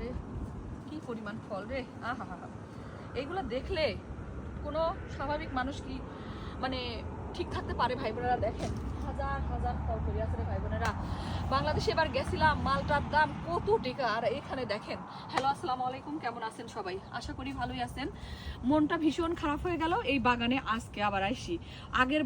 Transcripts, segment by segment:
আরে কি পরিমাণ ফল রে? আহা হা এইগুলো দেখলে কোনো স্বাভাবিক মানুষ কি মানে ঠিক থাকতে পারে ভাই বোনেরা দেখেন, হাজার হাজার ফল করে আছে রে ভাই বোনেরা বাংলাদেশে এবার গেছিলাম, মালটার দাম কত টাকা? আর এখানে দেখেন, হ্যালো, আসসালামু আলাইকুম, কেমন আছেন সবাই? আশা করি ভালোই আছেন। মনটা ভীষণ খারাপ হয়ে গেল, এই বাগানে আজকে আবার আইসি। আগের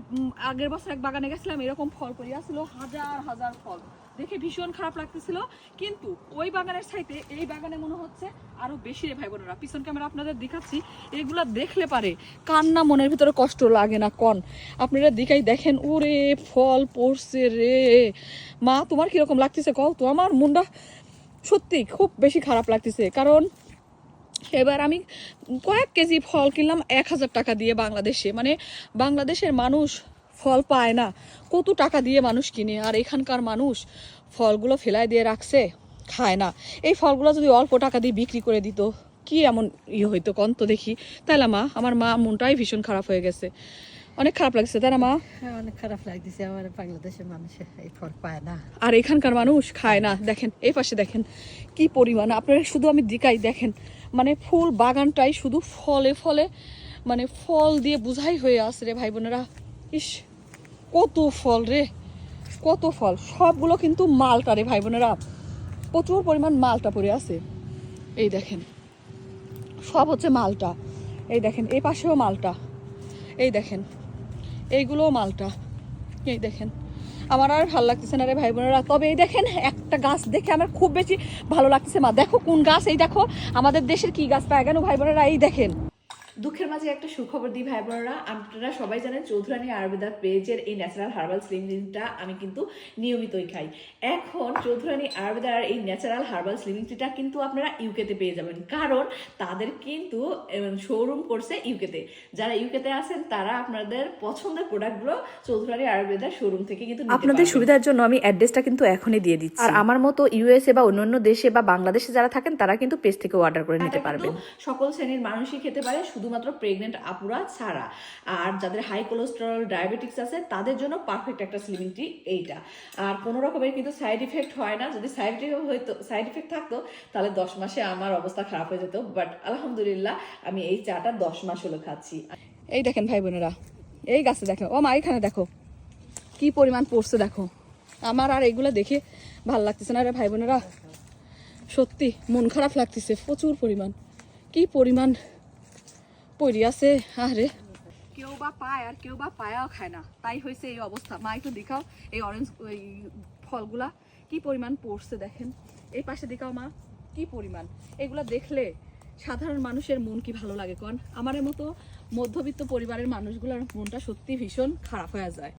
আগের বছর এক বাগানে গেছিলাম, এরকম ফল করিয়া ছিল হাজার হাজার ফল। দেখে ভীষণ খারাপ লাগতেছিল, কিন্তু ওই বাগানের সাইতে এই বাগানে মনে হচ্ছে আরও বেশি রে ভাই বোনেরা পিছন ক্যামেরা আপনাদের দেখাচ্ছি, এগুলা দেখলে পারে কান্না মনের ভিতরে কষ্ট লাগে না, কন। আপনারা দিকাই দেখেন, ওরে ফল পড়ছে রে। মা, তোমার কীরকম লাগতেছে কও তো? আমার মনটা সত্যি খুব বেশি খারাপ লাগতেছে। কারণ এবার আমি কয়েক কেজি ফল কিনলাম এক হাজার টাকা দিয়ে বাংলাদেশে। মানে বাংলাদেশের মানুষ ফল পায় না। কত টাকা দিয়ে মানুষ কিনে? আর এখানকার মানুষ ফলগুলো ফেলায় দিয়ে রাখছে। খায় না। এই ফলগুলো যদি অল্প টাকা দিয়ে বিক্রি করে দিত কি এমন ইয়ে হইতো কন্ত দেখি। তাইলে মা আমার মা মনটাই ভীষণ খারাপ হয়ে গেছে। অনেক খারাপ লাগছে তাই না মা? হ্যাঁ অনেক খারাপ লাগতেছে। আমার বাংলাদেশের মানুষ এই ফল পায় না। আর এখানকার মানুষ খায় না। দেখেন এই পাশে দেখেন কি পরিমাণ। আপনারা শুধু আমি দিকাই দেখেন মানে ফুল বাগানটাই শুধু ফলে ফলে মানে ফল দিয়ে বুঝাই হয়ে আসে রে ভাই বোনেরা। ইস কত ফল রে কত ফল। সবগুলো কিন্তু মালটা রে ভাই বোনেরা। প্রচুর পরিমাণ মালটা পড়ে আছে। এই দেখেন, সব হচ্ছে মালটা। এই দেখেন, এই পাশেও মালটা। এই দেখেন, এইগুলোও মালটা। এই দেখেন, আমার আর ভালো লাগতেছে না রে ভাই বোনেরা। তবে এই দেখেন, একটা গাছ দেখে আমার খুব বেশি ভালো লাগতেছে মা। দেখো কোন গাছ, এই দেখো, আমাদের দেশের কি গাছ পায় কেন ভাই বোনেরা, এই দেখেন। দুঃখের মাঝে একটা সুখবর দিই ভাই বোনেরা। আপনারা সবাই জানেন চৌধুরানী আয়ুর্বেদা পেজের এই ন্যাচারাল হার্বাল স্লিমিংটা আমি কিন্তু নিয়মিতই খাই। এখন চৌধুরানী আয়ুর্বেদার এই ন্যাচারাল হার্বাল স্লিমিংটা কিন্তু আপনারা ইউকেতে পেয়ে যাবেন। কারণ তাদের কিন্তু শোরুম করছে ইউকেতে। যারা ইউকেতে আছেন তারা আপনাদের পছন্দের প্রোডাক্টগুলো চৌধুরানী আয়ুর্বেদার শোরুম থেকে কিন্তু নিতে আপনাদের সুবিধার জন্য আমি অ্যাড্রেসটা কিন্তু এখনই দিয়ে দিচ্ছি। আর আমার মতো ইউএসএ বা অন্যান্য দেশে বা বাংলাদেশে যারা থাকেন তারা কিন্তু পেজ থেকে অর্ডার করে নিতে পারবেন। সকল শ্রেণির মানুষই খেতে পারে শুধুমাত্র প্রেগনেন্ট আপুরা ছাড়া। আর যাদের হাই কোলেস্টেরল ডায়াবেটিক্স আছে, তাদের জন্য পারফেক্ট একটা স্লিমিং টি এইটা। আর কোনো রকমের কিন্তু সাইড ইফেক্ট হয় না। যদি সাইড ইফেক্ট হইতো সাইড ইফেক্ট থাকতো, তাহলে দশ মাসে আমার অবস্থা খারাপ হয়ে যেত। বাট আলহামদুলিল্লাহ, আমি এই চাটা দশ মাস হলো খাচ্ছি। এই দেখেন ভাই বোনেরা, এই গাছে দেখো ও মা, এখানে দেখো। কি পরিমাণ পড়ছে দেখো। আমার আর এগুলো দেখে ভালো লাগতেছে না রে ভাই বোনেরা। সত্যি, মন খারাপ লাগতেছে প্রচুর পরিমাণ। কি পরিমাণ পড়ি আছে, আরে। কেউ বা পায় আর কেউ বা পায়াও খায় না। তাই হয়েছে এই অবস্থা। মা, একটু দেখাও এই অরেঞ্জ এই ফলগুলা। কি পরিমাণ পড়ছে দেখেন। এই পাশে দেখাও মা, কি পরিমাণ। এগুলা দেখলে সাধারণ মানুষের মন কি ভালো লাগে কন? আমার মতো মধ্যবিত্ত পরিবারের মানুষগুলোর মনটা সত্যি ভীষণ খারাপ হয়ে যায়।